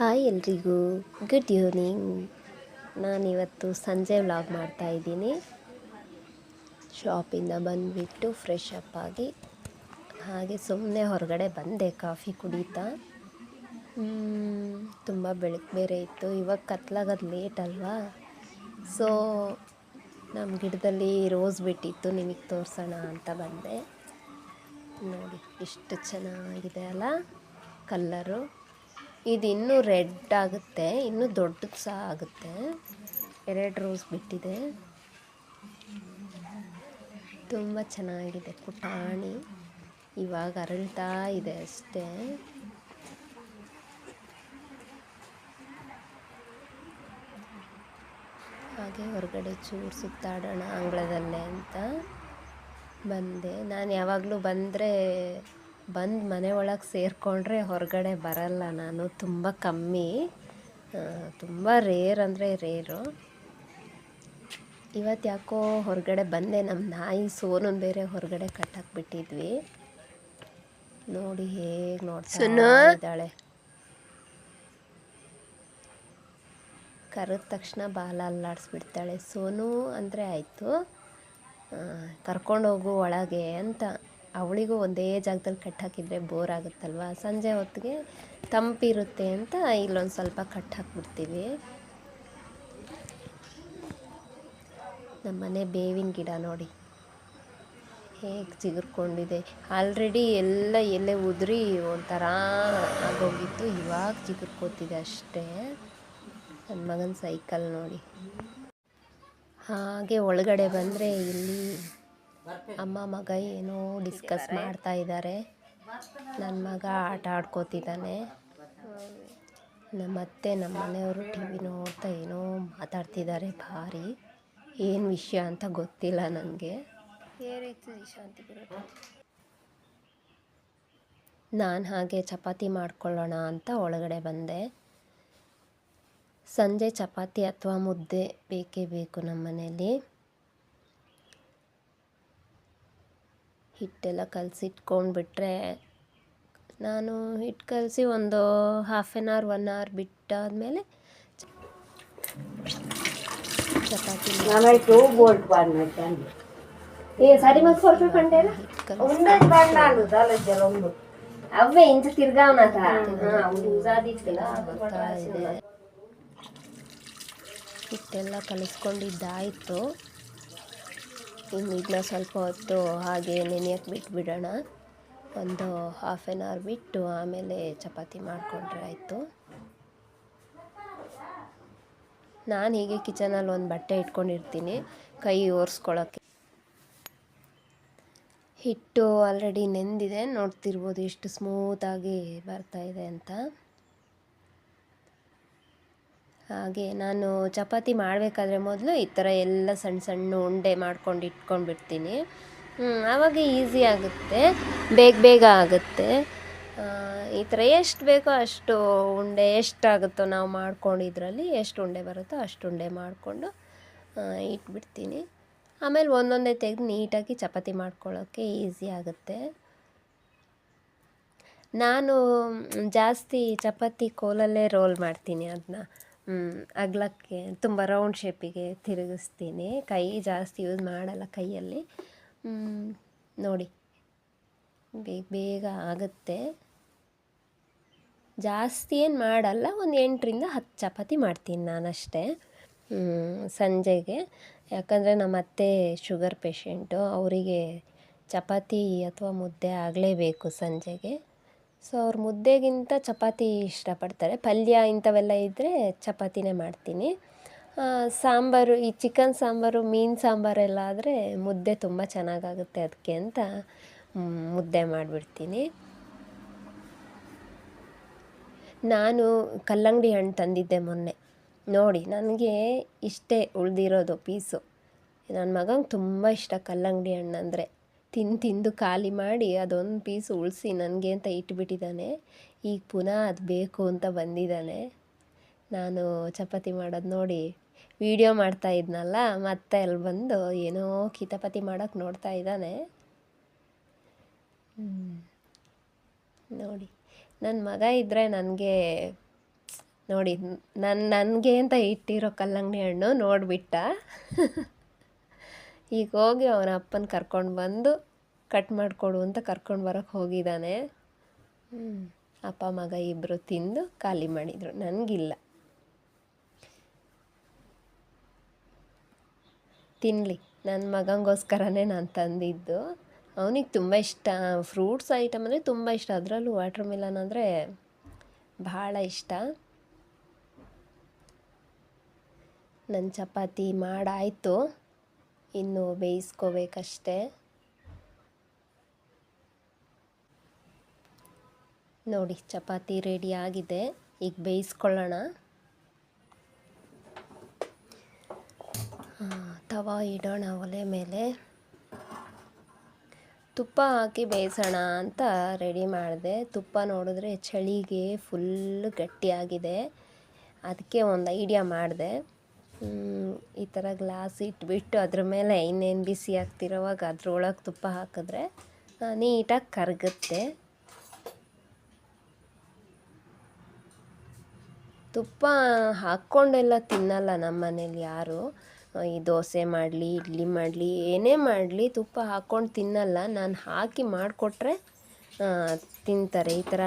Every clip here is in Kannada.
ಹಾಯ್ ಎಲ್ರಿಗೂ. ಗುಡ್ ಈವ್ನಿಂಗ್ ನಾನಿವತ್ತು ಸಂಜೆ ವ್ಲಾಗ್ ಮಾಡ್ತಾಯಿದ್ದೀನಿ ಶಾಪಿಂದ ಬಂದುಬಿಟ್ಟು ಫ್ರೆಶ್ ಅಪ್ ಆಗಿ, ಹಾಗೆ ಸುಮ್ಮನೆ ಹೊರಗಡೆ ಬಂದೆ ಕಾಫಿ ಕುಡಿತಾ. ತುಂಬ ಬೆಳಕು ಬೇರೆ ಇತ್ತು. ಇವಾಗ ಕತ್ಲಾಗೋದು ಲೇಟ್ ಅಲ್ವಾ? ಸೊ ನಮ್ಮ ಗಿಡದಲ್ಲಿ ರೋಸ್ ಬಿಟ್ಟಿತ್ತು. ನಿಮಗೆ ತೋರಿಸೋಣ ಅಂತ ಬಂದೆ. ನೋಡಿ ಎಷ್ಟು ಚೆನ್ನಾಗಿದೆ ಅಲ್ಲ ಕಲ್ಲರು ಇದು ಇನ್ನೂ ರೆಡ್ ಆಗುತ್ತೆ, ಇನ್ನೂ ದೊಡ್ಡದು ಸಹ ಆಗುತ್ತೆ. ಎರಡು ರೋಸ್ ಬಿಟ್ಟಿದೆ. ತುಂಬ ಚೆನ್ನಾಗಿದೆ ಪುಟಾಣಿ. ಇವಾಗ ಅರಳ್ತಾ ಇದೆ ಅಷ್ಟೇ. ಹಾಗೆ ಹೊರಗಡೆ ಚೂರು ಸುತ್ತಾಡೋಣ ಅಂಗಳದಲ್ಲೇ ಅಂತ ಬಂದೆ. ನಾನು ಯಾವಾಗಲೂ ಬಂದರೆ ಬಂದು ಮನೆ ಒಳಗೆ ಸೇರಿಕೊಂಡ್ರೆ ಹೊರಗಡೆ ಬರಲ್ಲ ನಾನು. ತುಂಬ ಕಮ್ಮಿ. ತುಂಬ ರೇರ್ ಅಂದರೆ ರೇರು ಇವತ್ತು ಯಾಕೋ ಹೊರಗಡೆ ಬಂದೆ. ನಮ್ಮ ನಾಯಿ ಸೋನನ್ ಬೇರೆ ಹೊರಗಡೆ ಕಟ್ಟಾಕ್ಬಿಟ್ಟಿದ್ವಿ ನೋಡಿ ಹೇಗೆ ನೋಡ್ತಾಳೆ ಕರೆದ ತಕ್ಷಣ ಬಾಲ ಅಲ್ಲಾಡಿಸ್ಬಿಡ್ತಾಳೆ. ಸೋನು ಅಂದರೆ ಆಯಿತು. ಕರ್ಕೊಂಡೋಗು ಒಳಗೆ ಅಂತ. ಅವಳಿಗೂ ಒಂದೇ ಜಾಗದಲ್ಲಿ ಕಟ್ಟಾಕಿದ್ರೆ ಬೋರ್ ಆಗುತ್ತಲ್ವ? ಸಂಜೆ ಹೊತ್ತಿಗೆ ತಂಪಿರುತ್ತೆ ಅಂತ ಇಲ್ಲೊಂದು ಸ್ವಲ್ಪ ಕಟ್ ಹಾಕ್ಬಿಡ್ತೀವಿ ನಮ್ಮನೆ ಬೇವಿನ ಗಿಡ ನೋಡಿ. ಹೇಗೆ ಚಿಗುರ್ಕೊಂಡಿದೆ. ಆಲ್ರೆಡಿ ಎಲ್ಲ ಎಲೆ ಉದುರಿ ಒಂಥರ ಆಗೋಗಿತ್ತು. ಇವಾಗ ಚಿಗುರ್ಕೋತಿದೆ ಅಷ್ಟೇ. ನನ್ನ ಮಗನ ಸೈಕಲ್ ನೋಡಿ. ಹಾಗೆ ಒಳಗಡೆ ಬಂದರೆ ಇಲ್ಲಿ ಅಮ್ಮ ಮಗ ಏನೋ ಡಿಸ್ಕಸ್ ಮಾಡ್ತಾ ಇದ್ದಾರೆ ನನ್ನ ಮಗ ಆಟ ಆಡ್ಕೋತಿದ್ದಾನೆ. ನಮ್ಮತ್ತೆ ನಮ್ಮ ಮನೆಯವರು ಟಿ ವಿ ನೋಡ್ತಾ ಏನೋ ಮಾತಾಡ್ತಿದ್ದಾರೆ ಭಾರಿ. ಏನು ವಿಷಯ ಅಂತ ಗೊತ್ತಿಲ್ಲ ನನಗೆ. ಶಾಂತಿ ನಾನು ಹಾಗೆ ಚಪಾತಿ ಮಾಡ್ಕೊಳ್ಳೋಣ ಅಂತ ಒಳಗಡೆ ಬಂದೆ. ಸಂಜೆ ಚಪಾತಿ ಅಥವಾ ಮುದ್ದೆ ಬೇಕೇ ಬೇಕು ನಮ್ಮ ಮನೆಯಲ್ಲಿ ಹಿಟ್ಟೆಲ್ಲ ಕಲಸಿ ಇಟ್ಕೊಂಡ್ಬಿಟ್ರೆ ನಾನು ಹಿಟ್ಟು ಕಲಸಿ ಒಂದು half an hour one hour ಬಿಟ್ಟಾದಮೇಲೆ chapati ಅವೇ ಇಂಚ ತಿರ್ಗಾವನ ಹಿಟ್ಟೆಲ್ಲ ಕಲಿಸ್ಕೊಂಡಿದ್ದಾಯಿತು. ಇನ್ನು ಇದನ್ನ ಸ್ವಲ್ಪ ಹೊತ್ತು ಹಾಗೆ ನೆನೆಯಕ್ಕೆ ಬಿಟ್ಬಿಡೋಣ. ಒಂದು ಹಾಫ್ ಆನ್ ಅವರ್ ಬಿಟ್ಟು ಆಮೇಲೆ ಚಪಾತಿ ಮಾಡಿಕೊಂಡ್ರೆ ಆಯಿತು. ನಾನು ಹೀಗೆ ಕಿಚನಲ್ಲಿ ಒಂದು ಬಟ್ಟೆ ಇಟ್ಕೊಂಡಿರ್ತೀನಿ, ಕೈ ಒರೆಸ್ಕೊಳ್ಳೋಕ್ಕೆ ಹಿಟ್ಟು ಆಲ್ರೆಡಿ ನೆಂದಿದೆ, ನೋಡ್ತಿರ್ಬೋದು ಎಷ್ಟು ಸ್ಮೂತಾಗಿ ಬರ್ತಾ ಇದೆ ಅಂತ. ಹಾಗೆ ನಾನು ಚಪಾತಿ ಮಾಡಬೇಕಾದ್ರೆ ಮೊದಲು ಈ ಥರ ಎಲ್ಲ ಸಣ್ಣ ಸಣ್ಣ ಉಂಡೆ ಮಾಡ್ಕೊಂಡು ಇಟ್ಕೊಂಡ್ಬಿಡ್ತೀನಿ. ಆವಾಗ ಈಸಿ ಆಗುತ್ತೆ, ಬೇಗ ಬೇಗ ಆಗುತ್ತೆ. ಈ ಥರ ಎಷ್ಟು ಬೇಕೋ ಅಷ್ಟು ಉಂಡೆ ಎಷ್ಟಾಗುತ್ತೋ ನಾವು ಮಾಡ್ಕೊಂಡಿದ್ರಲ್ಲಿ ಎಷ್ಟು ಉಂಡೆ ಬರುತ್ತೋ ಅಷ್ಟು ಉಂಡೆ ಮಾಡಿಕೊಂಡು ಇಟ್ಬಿಡ್ತೀನಿ. ಆಮೇಲೆ ಒಂದೊಂದೇ ತೆಗೆದು ನೀಟಾಗಿ ಚಪಾತಿ ಮಾಡ್ಕೊಳ್ಳೋಕ್ಕೆ ಈಸಿ ಆಗುತ್ತೆ. ನಾನು ಜಾಸ್ತಿ ಚಪಾತಿ ಕೋಲಲ್ಲೇ ರೋಲ್ ಮಾಡ್ತೀನಿ ಅದನ್ನ. ಅಗ್ಲಕ್ಕೆ ತುಂಬ ರೌಂಡ್ ಶೇಪಿಗೆ ತಿರುಗಿಸ್ತೀನಿ. ಕೈ ಜಾಸ್ತಿ ಯೂಸ್ ಮಾಡಲ್ಲ ಕೈಯಲ್ಲಿ. ನೋಡಿ. ಬೇಗ ಬೇಗ ಆಗುತ್ತೆ. ಜಾಸ್ತಿ ಏನು ಮಾಡಲ್ಲ, ಒಂದು ಎಂಟರಿಂದ ಹತ್ತು ಚಪಾತಿ ಮಾಡ್ತೀನಿ ನಾನಷ್ಟೇ. ಸಂಜೆಗೆ. ಯಾಕಂದರೆ ನಮ್ಮ ಅತ್ತೆ ಶುಗರ್ ಪೇಷೆಂಟು ಅವರಿಗೆ ಚಪಾತಿ ಅಥವಾ ಮುದ್ದೆ ಆಗಲೇಬೇಕು ಸಂಜೆಗೆ. ಸೊ ಅವ್ರು ಮುದ್ದೆಗಿಂತ ಚಪಾತಿ ಇಷ್ಟಪಡ್ತಾರೆ. ಪಲ್ಯ ಇಂಥವೆಲ್ಲ ಇದ್ದರೆ ಚಪಾತಿನೇ ಮಾಡ್ತೀನಿ. ಸಾಂಬಾರು, ಈ ಚಿಕನ್ ಸಾಂಬಾರು, ಮೀನು ಸಾಂಬಾರೆಲ್ಲ ಆದರೆ ಮುದ್ದೆ ತುಂಬ ಚೆನ್ನಾಗಾಗುತ್ತೆ ಅದಕ್ಕೆ ಅಂತ ಮುದ್ದೆ ಮಾಡಿಬಿಡ್ತೀನಿ. ನಾನು ಕಲ್ಲಂಗಡಿ ಹಣ್ಣು ತಂದಿದ್ದೆ ಮೊನ್ನೆ. ನೋಡಿ, ನನಗೆ ಇಷ್ಟೇ ಉಳಿದಿರೋದು ಪೀಸು. ನನ್ನ ಮಗಂಗೆ ತುಂಬ ಇಷ್ಟ ಕಲ್ಲಂಗಡಿ ಹಣ್ಣು ಅಂದರೆ. ತಿಂದು ತಿಂದು ಖಾಲಿ ಮಾಡಿ ಅದೊಂದು ಪೀಸ್ ಉಳಿಸಿ ನನಗೆ ಅಂತ ಇಟ್ಬಿಟ್ಟಿದ್ದಾನೆ ಈಗ ಪುನಃ ಅದು ಬೇಕು ಅಂತ ಬಂದಿದ್ದಾನೆ ನಾನು ಚಪಾತಿ ಮಾಡೋದು ನೋಡಿ ವೀಡಿಯೋ ಮಾಡ್ತಾ ಇದ್ನಲ್ಲ, ಮತ್ತೆ ಅಲ್ಲಿ ಬಂದು ಏನೋ ಕಿತಾಪತಿ ಮಾಡೋಕ್ಕೆ ನೋಡ್ತಾ ಇದ್ದಾನೆ ನೋಡಿ ನನ್ನ ಮಗ ಇದ್ದರೆ ನನಗೆ, ನೋಡಿ ನನ್ನ ನನಗೆ ಅಂತ ಇಟ್ಟಿರೋ ಕಲ್ಲಂಗಡಿ ಹಣ್ಣು ನೋಡಿಬಿಟ್ಟ. ಈಗ ಹೋಗಿ ಅವನ ಅಪ್ಪನ ಕರ್ಕೊಂಡು ಬಂದು ಕಟ್ ಮಾಡಿಕೊಡು ಅಂತ ಕರ್ಕೊಂಡು ಬರೋಕ್ಕೆ ಹೋಗಿದ್ದಾನೆ. ಅಪ್ಪ ಮಗ ಇಬ್ಬರು ತಿಂದು ಖಾಲಿ ಮಾಡಿದರು. ನನಗಿಲ್ಲ. ತಿನ್ನಲಿ ನನ್ನ ಮಗಂಗೋಸ್ಕರನೇ ನಾನು ತಂದಿದ್ದು. ಅವನಿಗೆ ತುಂಬ ಇಷ್ಟ. ಫ್ರೂಟ್ಸ್ ಐಟಮ್ ಅಂದರೆ ತುಂಬ ಇಷ್ಟ. ಅದರಲ್ಲೂ ವಾಟರ್ ಮಿಲನ್ ಅಂದರೆ ಭಾಳ ಇಷ್ಟ. ನನ್ನ ಚಪಾತಿ ಮಾಡಾಯಿತು. ಇನ್ನು ಬೇಯಿಸ್ಕೋಬೇಕಷ್ಟೆ. ನೋಡಿ, ಚಪಾತಿ ರೆಡಿ ಆಗಿದೆ. ಈಗ ಬೇಯಿಸ್ಕೊಳ್ಳೋಣ. ತವ ಇಡೋಣ ಒಲೆ ಮೇಲೆ. ತುಪ್ಪ ಹಾಕಿ ಬೇಯಿಸೋಣ ಅಂತ ರೆಡಿ ಮಾಡಿದೆ. ತುಪ್ಪ ನೋಡಿದ್ರೆ ಚಳಿಗೆ ಫುಲ್ ಗಟ್ಟಿಯಾಗಿದೆ. ಅದಕ್ಕೆ ಒಂದು ಐಡಿಯಾ ಮಾಡಿದೆ. ಈ ಥರ ಗ್ಲಾಸ್ ಇಟ್ಬಿಟ್ಟು ಅದ್ರ ಮೇಲೆ ಇನ್ನೇನು ಬಿಸಿ ಆಗ್ತಿರೋವಾಗ ಅದ್ರೊಳಗೆ ತುಪ್ಪ ಹಾಕಿದ್ರೆ ನೀಟಾಗಿ ಕರಗುತ್ತೆ. ತುಪ್ಪ ಹಾಕ್ಕೊಂಡೆಲ್ಲ ತಿನ್ನಲ್ಲ ನಮ್ಮ ಮನೇಲಿ ಯಾರು ಈ ದೋಸೆ ಮಾಡಲಿ, ಇಡ್ಲಿ ಮಾಡಲಿ, ಏನೇ ಮಾಡಲಿ ತುಪ್ಪ ಹಾಕ್ಕೊಂಡು ತಿನ್ನಲ್ಲ. ನಾನು ಹಾಕಿ ಮಾಡಿಕೊಟ್ರೆ ತಿಂತಾರೆ. ಈ ಥರ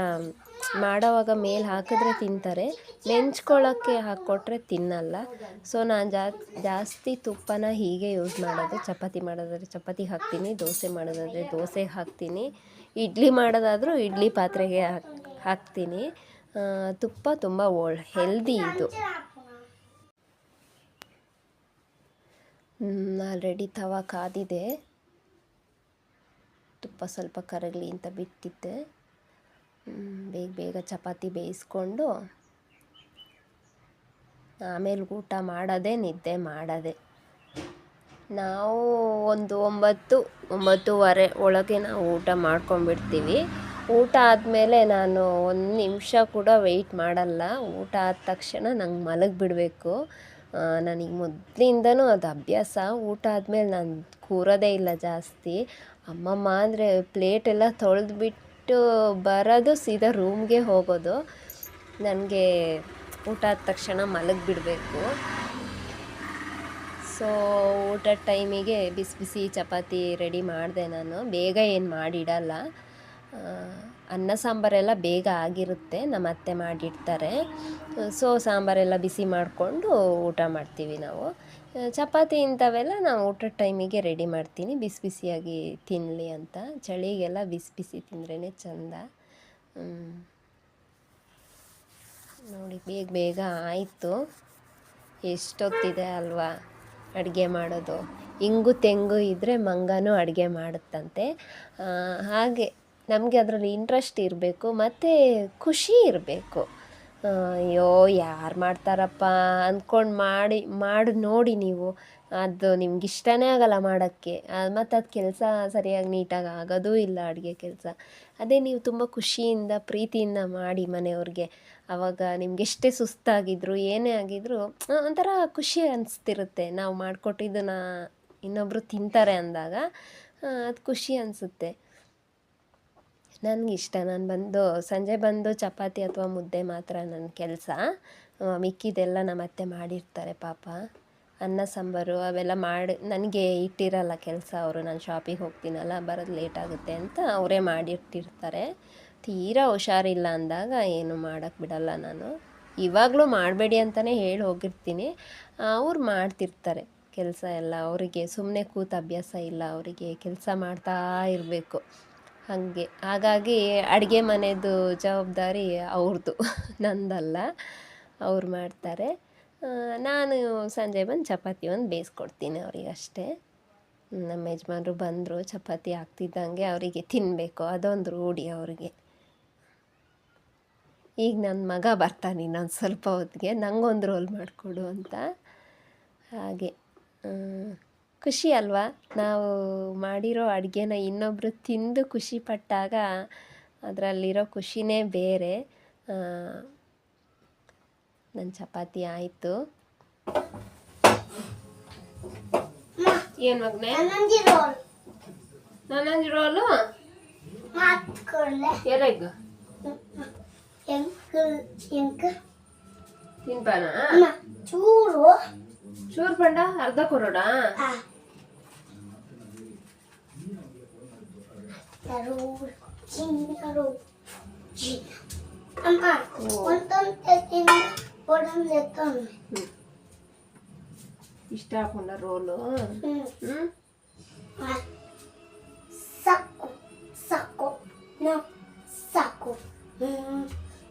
ಮಾಡೋವಾಗ ಮೇಲೆ ಹಾಕಿದ್ರೆ ತಿಂತಾರೆ. ನೆಂಚ್ಕೊಳ್ಳೋಕ್ಕೆ ಹಾಕ್ಕೊಟ್ರೆ ತಿನ್ನಲ್ಲ. ಸೊ ನಾನು ಜಾ, ಜಾಸ್ತಿ ತುಪ್ಪನ ಹೀಗೆ ಯೂಸ್ ಮಾಡೋದು. ಚಪಾತಿ ಮಾಡೋದಾದರೆ ಚಪಾತಿ ಹಾಕ್ತೀನಿ, ದೋಸೆ ಮಾಡೋದಾದರೆ ದೋಸೆ ಹಾಕ್ತೀನಿ. ಇಡ್ಲಿ ಮಾಡೋದಾದರೂ ಇಡ್ಲಿ ಪಾತ್ರೆಗೆ ಹಾಕ್, ಹಾಕ್ತೀನಿ. ತುಪ್ಪ ತುಂಬ ಹೆಲ್ದಿ ಇದು. ಆಲ್ರೆಡಿ ತವಾ ಕಾದಿದೆ. ತುಪ್ಪ ಸ್ವಲ್ಪ ಕರಗಲಿ ಅಂತ ಬಿಟ್ಟಿದ್ದೆ. ಬೇಗ ಬೇಗ ಚಪಾತಿ ಬೇಯಿಸ್ಕೊಂಡು ಆಮೇಲೆ ಊಟ ಮಾಡೋದೇ, ನಿದ್ದೆ ಮಾಡೋದೇ. ನಾವು ಒಂದು ಒಂಬತ್ತು, ಒಂಬತ್ತೂವರೆ ಒಳಗೆ ನಾವು ಊಟ ಮಾಡ್ಕೊಂಡ್ಬಿಡ್ತೀವಿ. ಊಟ ಆದಮೇಲೆ ನಾನು ಒಂದು ನಿಮಿಷ ಕೂಡ ವೆಯ್ಟ್ ಮಾಡಲ್ಲ. ಊಟ ಆದ ತಕ್ಷಣ ನಂಗೆ ಮಲಗಿಬಿಡಬೇಕು. ನನಗೆ ಮೊದಲಿಂದನೂ ಅದು ಅಭ್ಯಾಸ. ಊಟ ಆದಮೇಲೆ ನಾನು ಕೂರೋದೇ ಇಲ್ಲ ಜಾಸ್ತಿ. ಅಮ್ಮಮ್ಮ ಅಂದರೆ ಪ್ಲೇಟೆಲ್ಲ ತೊಳೆದ್ಬಿಟ್ಟು ಬರೋದು ಸೀದಾ ರೂಮ್ಗೆ ಹೋಗೋದು. ನನಗೆ ಊಟ ಆದ ತಕ್ಷಣ ಮಲಗಿಬಿಡಬೇಕು. ಸೊ ಊಟದ ಟೈಮಿಗೆ ಬಿಸಿ ಬಿಸಿ ಚಪಾತಿ ರೆಡಿ ಮಾಡಿದೆ ನಾನು. ಬೇಗ ಏನು ಮಾಡಿಡಲ್ಲ. ಅನ್ನ ಸಾಂಬಾರೆಲ್ಲ ಬೇಗ ಆಗಿರುತ್ತೆ. ನಮ್ಮ ಅತ್ತೆ ಮಾಡಿಡ್ತಾರೆ. ಸೊ ಸಾಂಬಾರೆಲ್ಲ ಬಿಸಿ ಮಾಡಿಕೊಂಡು ಊಟ ಮಾಡ್ತೀವಿ ನಾವು. ಚಪಾತಿ ಇಂಥವೆಲ್ಲ ನಾವು ಊಟದ ಟೈಮಿಗೆ ರೆಡಿ ಮಾಡ್ತೀನಿ. ಬಿಸಿ ಬಿಸಿಯಾಗಿ ತಿನ್ನಲಿ ಅಂತ. ಚಳಿಗೆಲ್ಲ ಬಿಸಿ ಬಿಸಿ ತಿಂದ್ರೇ ಚಂದ. ನೋಡಿ, ಬೇಗ ಬೇಗ ಆಯಿತು. ಎಷ್ಟೊತ್ತಿದೆ ಅಲ್ವಾ ಅಡುಗೆ ಮಾಡೋದು. ಇಂಗು ತೆಂಗು ಇದ್ದರೆ ಮಂಗನೂ ಅಡುಗೆ ಮಾಡುತ್ತಂತೆ. ಹಾಗೆ ನಮಗೆ ಅದರಲ್ಲಿ ಇಂಟ್ರೆಸ್ಟ್ ಇರಬೇಕು, ಮತ್ತು ಖುಷಿ ಇರಬೇಕು. ಅಯ್ಯೋ, ಯಾರು ಮಾಡ್ತಾರಪ್ಪ ಅಂದ್ಕೊಂಡು ಮಾಡಿ ಮಾಡಿ, ನೋಡಿ ನೀವು. ಅದು ನಿಮ್ಗೆ ಇಷ್ಟನೇ ಆಗಲ್ಲ ಮಾಡೋಕ್ಕೆ. ಮತ್ತು ಅದು ಕೆಲಸ ಸರಿಯಾಗಿ ನೀಟಾಗಿ ಆಗೋದೂ ಇಲ್ಲ ಅಡುಗೆ ಕೆಲಸ. ಅದೇ ನೀವು ತುಂಬ ಖುಷಿಯಿಂದ, ಪ್ರೀತಿಯಿಂದ ಮಾಡಿ ಮನೆಯವ್ರಿಗೆ. ಆವಾಗ ನಿಮ್ಗೆ ಎಷ್ಟೇ ಸುಸ್ತಾಗಿದ್ರು, ಏನೇ ಆಗಿದ್ರು ಒಂಥರ ಖುಷಿ ಅನಿಸ್ತಿರುತ್ತೆ. ನಾವು ಮಾಡಿಕೊಟ್ಟಿದ್ದನ್ನ ಇನ್ನೊಬ್ಬರು ತಿಂತಾರೆ ಅಂದಾಗ ಅದು ಖುಷಿ ಅನಿಸುತ್ತೆ. ನನಗಿಷ್ಟ. ನಾನು ಬಂದು ಸಂಜೆ ಬಂದು ಚಪಾತಿ ಅಥವಾ ಮುದ್ದೆ ಮಾತ್ರ ನನ್ನ ಕೆಲಸ. ಮಿಕ್ಕಿದೆಲ್ಲ ನಮ್ಮ ಅತ್ತೆ ಮಾಡಿರ್ತಾರೆ ಪಾಪ. ಅನ್ನ, ಸಾಂಬಾರು ಅವೆಲ್ಲ ಮಾಡಿ, ನನಗೆ ಇಟ್ಟಿರಲ್ಲ ಕೆಲಸ ಅವರು. ನಾನು ಶಾಪಿಗೆ ಹೋಗ್ತೀನಲ್ಲ, ಬರೋದು ಲೇಟ್ ಆಗುತ್ತೆ ಅಂತ ಅವರೇ ಮಾಡಿಟ್ಟಿರ್ತಾರೆ ತೀರಾ ಹುಷಾರಿಲ್ಲ ಅಂದಾಗ ಏನು ಮಾಡೋಕ್ಕೆ ಬಿಡಲ್ಲ ನಾನು. ಇವಾಗಲೂ ಮಾಡಬೇಡಿ ಅಂತಲೇ ಹೇಳಿ ಹೋಗಿರ್ತೀನಿ. ಅವ್ರು ಮಾಡ್ತಿರ್ತಾರೆ ಕೆಲಸ ಎಲ್ಲ. ಅವರಿಗೆ ಸುಮ್ಮನೆ ಕೂತು ಅಭ್ಯಾಸ ಇಲ್ಲ. ಅವರಿಗೆ ಕೆಲಸ ಮಾಡ್ತಾ ಇರಬೇಕು. ಹಾಗೆ. ಹಾಗಾಗಿ ಅಡುಗೆ ಮನೆಯದು ಜವಾಬ್ದಾರಿ ಅವ್ರದ್ದು ನಂದಲ್ಲ. ಅವ್ರು ಮಾಡ್ತಾರೆ. ನಾನು ಸಂಜೆ ಬಂದು ಚಪಾತಿ ಒಂದು ಬೇಯಿಸ್ಕೊಡ್ತೀನಿ ಅವ್ರಿಗೆ ಅಷ್ಟೇ. ನಮ್ಮ ಯಜಮಾನ್ರು ಬಂದರು, ಚಪಾತಿ ಆಗ್ತಿದ್ದಂಗೆ ಅವರಿಗೆ ತಿನ್ನಬೇಕು ಅದೊಂದು ರೂಢಿ ಅವ್ರಿಗೆ. ಈಗ ನನ್ನ ಮಗ ಬರ್ತಾನೆ ನಾನು ಸ್ವಲ್ಪ ಹೊತ್ತಿಗೆ. ನಂಗೊಂದು ರೋಲ್ ಮಾಡಿಕೊಡು ಅಂತ. ಹಾಗೆ. ಖುಷಿ ಅಲ್ವಾ? ನಾವು ಮಾಡಿರೋ ಅಡುಗೆನ ಇನ್ನೊಬ್ಬರು ತಿಂದು ಖುಷಿ ಪಟ್ಟಾಗ ಅದರಲ್ಲಿರೋ ಖುಷಿನೇ ಬೇರೆ. ನನ್ನ ಚಪಾತಿ ಆಯಿತು. ಏನು ಮಗನೇ? ನಂದಿ ರೋಲ್. ಎರೆಗ್ ತಿನ್ಪಾನ? ಚೂರು. ಚೂರ್ ಪಂಡ? ಅರ್ಧ ಕೊರೋಡ? ಆ. ಯಾರು ಚಿನ್ನರು ಚಿನ್ನ ಅಮ್ಮ ಒಂದೊಂದು ತೆಗಿನ ಒಂದೊಂದು ಎತ್ತೊಮ್ಮೆ ಇಷ್ಟ ಹಾಕೊಂಡ ರೋಲು ಹ್ಞೂ ಹ್ಮ್ ಸಾಕು ಸಾಕು ನೋ ಸಾಕು ಹ್ಞೂ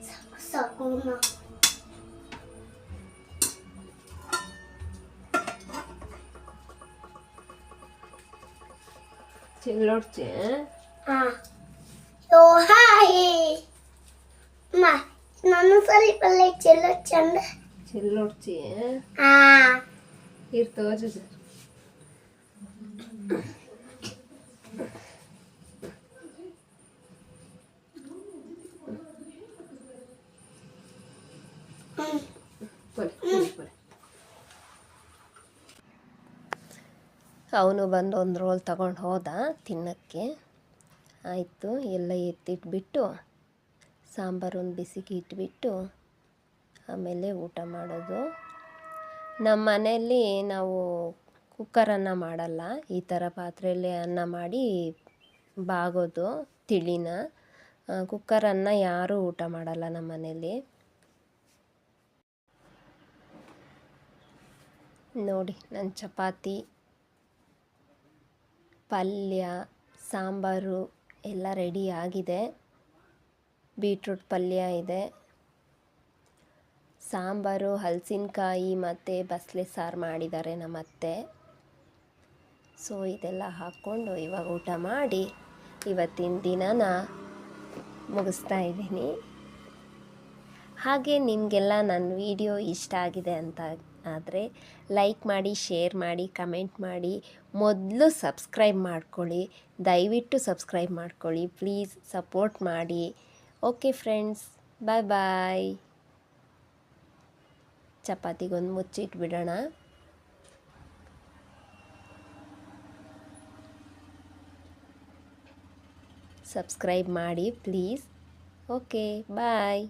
ಸಾಕು ಸಾಕು ನೋ ಚೆಲ್ಲೋಡ್ಚೆ ಆ ಯೋ ಹಾಯ್. ಅಮ್ಮ ನಾನು ಸ್ವಲ್ಪ ಚೆಲ್ಲ ಚಂದ. ಚೆಲ್ಲೋಡ್ಚಿ ಜುಜ. ಹ್ಞೂ ಕೊಲೆ ಕೊಲೆ ಅವನು ಬಂದು ಒಂದು ರೋಲ್ ತಗೊಂಡು ಹೋದ ತಿನ್ನೋಕ್ಕೆ. ಆಯಿತು, ಎಲ್ಲ ಎತ್ತಿಟ್ಬಿಟ್ಟು ಸಾಂಬಾರು ಒಂದು ಬಿಸಿಗೆ ಇಟ್ಬಿಟ್ಟು, ಆಮೇಲೆ ಊಟ ಮಾಡೋದು. ನಮ್ಮ ಮನೆಯಲ್ಲಿ ನಾವು ಕುಕ್ಕರನ್ನು ಮಾಡಲ್ಲ, ಈ ಥರ ಪಾತ್ರೆಯಲ್ಲಿ ಅನ್ನ ಮಾಡಿ ಬಾಗೋದು, ತಿಳಿನ. ಕುಕ್ಕರನ್ನು ಯಾರೂ ಊಟ ಮಾಡಲ್ಲ ನಮ್ಮ ಮನೆಯಲ್ಲಿ ನೋಡಿ ನನ್ನ ಚಪಾತಿ, ಪಲ್ಯ, ಸಾಂಬಾರು. ಎಲ್ಲ ರೆಡಿ ಆಗಿದೆ. ಬೀಟ್ರೂಟ್ ಪಲ್ಯ ಇದೆ. ಸಾಂಬಾರು, ಹಲಸಿನಕಾಯಿ ಮತ್ತು ಬಸಳೆ ಸಾರು ಮಾಡಿದ್ದಾರೆ ನಮ್ಮ ಅತ್ತೆ ಸೊ ಇದೆಲ್ಲ ಹಾಕ್ಕೊಂಡು ಇವಾಗ ಊಟ ಮಾಡಿ ಇವತ್ತಿನ ದಿನನ ಮುಗಿಸ್ತಾ ಇದ್ದೀನಿ. ಹಾಗೆ ನಿಮಗೆಲ್ಲ ನನ್ನ ವಿಡಿಯೋ ಇಷ್ಟ ಆಗಿದೆ ಅಂತ ಆದರೆ ಲೈಕ್ ಮಾಡಿ, ಶೇರ್ ಮಾಡಿ, ಕಮೆಂಟ್ ಮಾಡಿ, ಮೊದಲು ಸಬ್ಸ್ಕ್ರೈಬ್ ಮಾಡ್ಕೊಳ್ಳಿ. ದಯವಿಟ್ಟು ಸಬ್ಸ್ಕ್ರೈಬ್ ಮಾಡ್ಕೊಳ್ಳಿ. ಪ್ಲೀಸ್ ಸಪೋರ್ಟ್ ಮಾಡಿ. Okay friends, bye bye. ಚಪಾತಿಗೊಂದು ಮುಚ್ಚಿಟ್ಬಿಡೋಣ ಸಬ್ಸ್ಕ್ರೈಬ್ ಮಾಡಿ, ಪ್ಲೀಸ್. Okay, bye.